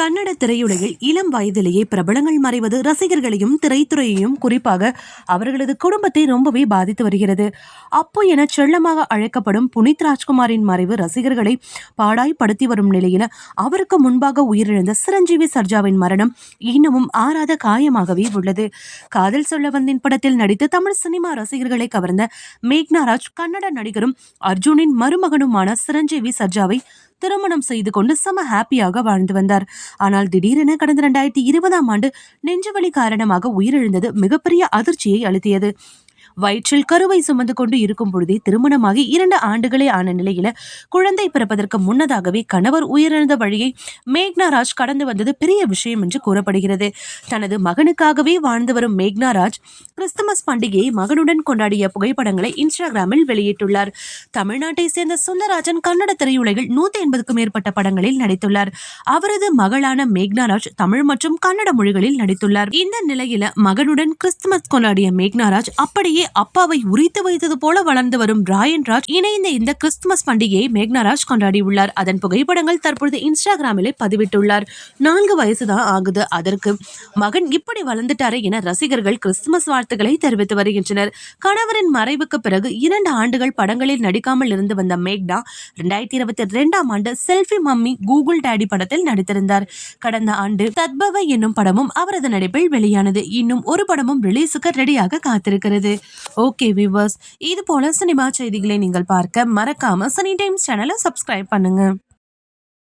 கன்னட திரையுலகில் இளம் வயதிலேயே பிரபலங்கள் மறைவது ரசிகர்களையும் திரைத்துறையையும் குறிப்பாக அவர்களது குடும்பத்தை ரொம்பவே பாதித்து வருகிறது. அப்போ என செல்லமாக அழைக்கப்படும் புனித் ராஜ்குமாரின் மறைவு ரசிகர்களை பாடாய்படுத்தி வரும் நிலையில அவருக்கு முன்பாக உயிரிழந்த சிரஞ்சீவி சர்ஜாவின் மரணம் இன்னமும் ஆறாத காயமாகவே உள்ளது. காதல் சொல்ல வந்தின் படத்தில் நடித்து தமிழ் சினிமா ரசிகர்களை கவர்ந்த மேக்னாராஜ் கன்னட நடிகரும் அர்ஜுனின் மருமகனுமான சிரஞ்சீவி சர்ஜாவை திருமணம் செய்து கொண்டு செம ஹாப்பியாக வாழ்ந்து வந்தார். ஆனால் திடீரென கடந்த இரண்டாயிரத்தி இருபதாம் ஆண்டு நெஞ்சுவலி காரணமாக உயிரிழந்தது மிகப்பெரிய அதிர்ச்சியை அளித்தியது வயிற்றில் கருவை சுமந்து கொண்டு இருக்கும் பொழுதே திருமணமாகி இரண்டு ஆண்டுகளே ஆன நிலையில குழந்தை பிறப்பதற்கு முன்னதாகவே கணவர் உயிரிழந்த வழியை மேக்னாராஜ் கடந்து வந்தது பெரிய விஷயம் என்று கூறப்படுகிறது. தனது மகனுக்காகவே வாழ்ந்து வரும் மேக்னாராஜ் கிறிஸ்துமஸ் பண்டிகையை மகனுடன் கொண்டாடிய புகைப்படங்களை இன்ஸ்டாகிராமில் வெளியிட்டுள்ளார். தமிழ்நாட்டை சேர்ந்த சுந்தரராஜன் கன்னட திரையுலகில் நூத்தி எண்பதுக்கும் மேற்பட்ட படங்களில் நடித்துள்ளார். அவரது மகளான மேக்னாராஜ் தமிழ் மற்றும் கன்னட மொழிகளில் நடித்துள்ளார். இந்த நிலையில மகனுடன் கிறிஸ்துமஸ் கொண்டாடிய மேக்னாராஜ் அப்படியே அப்பாவை உரித்து வைத்தது போல வளர்ந்து வரும் ராயன் ராஜ் இணைந்த இந்த கிறிஸ்துமஸ் பண்டிகையை மேக்னாராஜ் கொண்டாடியுள்ளார். அதன் புகைப்படங்கள் தற்பொழுது இன்ஸ்டாகிராமிலே பதிவிட்டுள்ளார். நான்கு வயசுதான் ஆகுது அதற்கு. மகன் இப்படி வளர்ந்துட்டாரே என ரசிகர்கள் கிறிஸ்துமஸ் வாழ்த்துக்களை தெரிவித்து வருகின்றனர். கணவரின் மறைவுக்கு பிறகு இரண்டு ஆண்டுகள் படங்களில் நடிக்காமல் இருந்து வந்த மேக்னா இரண்டாயிரத்தி இருபத்தி ரெண்டாம் ஆண்டு செல்ஃபி மம்மி கூகுள் டேடி படத்தில் நடித்திருந்தார். கடந்த ஆண்டு தத்பவ என்னும் படமும் அவரது நடிப்பில் வெளியானது. இன்னும் ஒரு படமும் ரிலீஸுக்கு ரெடியாக காத்திருக்கிறது. ஓகே வியூவர்ஸ் இது போல சினிமா செய்திகளை நீங்கள் பார்க்க மறக்காம சனி டைம்ஸ் சேனலை சப்ஸ்கிரைப் பண்ணுங்க.